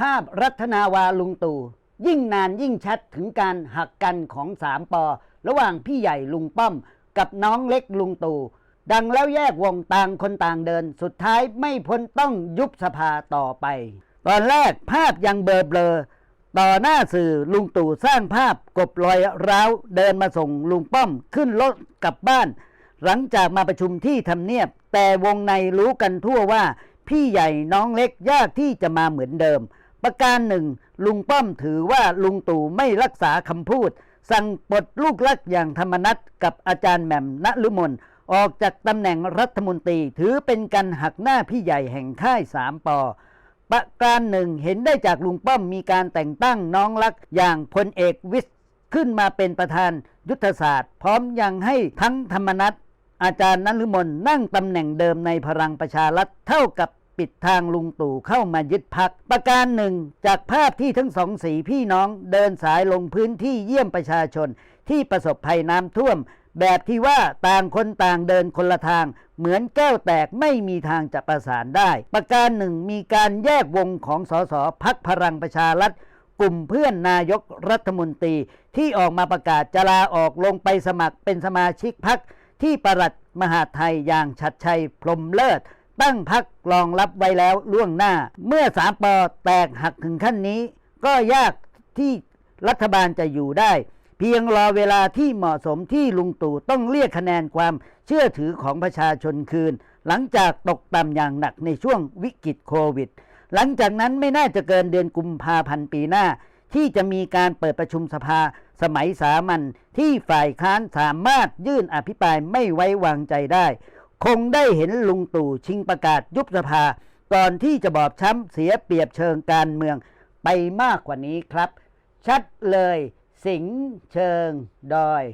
ภาพรัตนาวาลุงตู่ยิ่งนานยิ่งชัดถึงการหักกันของสามปอ ระหว่างพี่ใหญ่ลุงป้อม กับน้องเล็กลุงตู่ดังแล้วแยกวงต่างคนต่างเดิน สุดท้ายไม่พ้นต้องยุบสภาต่อไป ตอนแรกภาพยังเบลอเบลอต่อหน้าสื่อลุงตู่สร้างภาพกบรอยร้าวเดินมาส่งลุงป้อมขึ้นรถกลับบ้าน หลังจากมาประชุมที่ทำเนียบ แต่วงในรู้กันทั่วว่า พี่ใหญ่น้องเล็กยากที่จะมาเหมือนเดิม ประการหนึ่ง ลุงป้อมถือว่าลุงตู่ไม่รักษาคำพูด สั่งปลดลูกลักอย่างธรรมนัตกับอาจารย์แหม่มณลุมนออกจากตำแหน่งรัฐมนตรีถือเป็นการหักหน้าพี่ใหญ่แห่งค่ายสามปอประการหนึ่งเห็นได้จากลุงป้อมมีการแต่งตั้งน้องรักอย่างพลเอกวิศขึ้นมาเป็นประธานยุทธศาสตร์ พร้อมยังให้ทั้งธรรมนัตอาจารย์นฤมลนั่งตำแหน่งเดิมในพลังประชารัฐเท่ากับ ปิดทางลุงตู่เข้ามายึดพัก ประการหนึ่ง จากภาพที่ทั้งสองสีพี่น้องเดินสายลงพื้นที่เยี่ยมประชาชน ที่ประสบภัยน้ำท่วม แบบที่ว่าต่างคนต่างเดินคนละทาง เหมือนแก้วแตกไม่มีทางจะประสานได้ ประการหนึ่งมีการแยกวงของสสพักพลังประชารัฐกลุ่มเพื่อนนายกรัฐมนตรีที่ออกมาประกาศจะลาออกลงไปสมัครเป็นสมาชิกพักที่ประหลัดมหาไทยอย่างชัดชัยพรมเลิศ ตั้งพักรองรับไว้แล้วล่วงหน้า เมื่อสามปอแตกหักถึงขั้นนี้ ก็ยากที่รัฐบาลจะอยู่ได้ เพียงรอเวลาที่เหมาะสมที่ลุงตู่ต้องเรียกคะแนนความเชื่อถือของประชาชนคืน หลังจากตกต่ำอย่างหนักในช่วงวิกฤตโควิด หลังจากนั้นไม่น่าจะเกินเดือนกุมภาพันธ์ปีหน้า ที่จะมีการเปิดประชุมสภาสมัยสามัญที่ฝ่ายค้านสามารถยื่นอภิปรายไม่ไว้วางใจได้ คงได้เห็นลุงตู่ชิงประกาศยุบสภา ก่อนที่จะบอบช้ำเสียเปรียบเชิงการเมืองไปมากกว่านี้ครับ ชัดเลยสิงเชิงดอย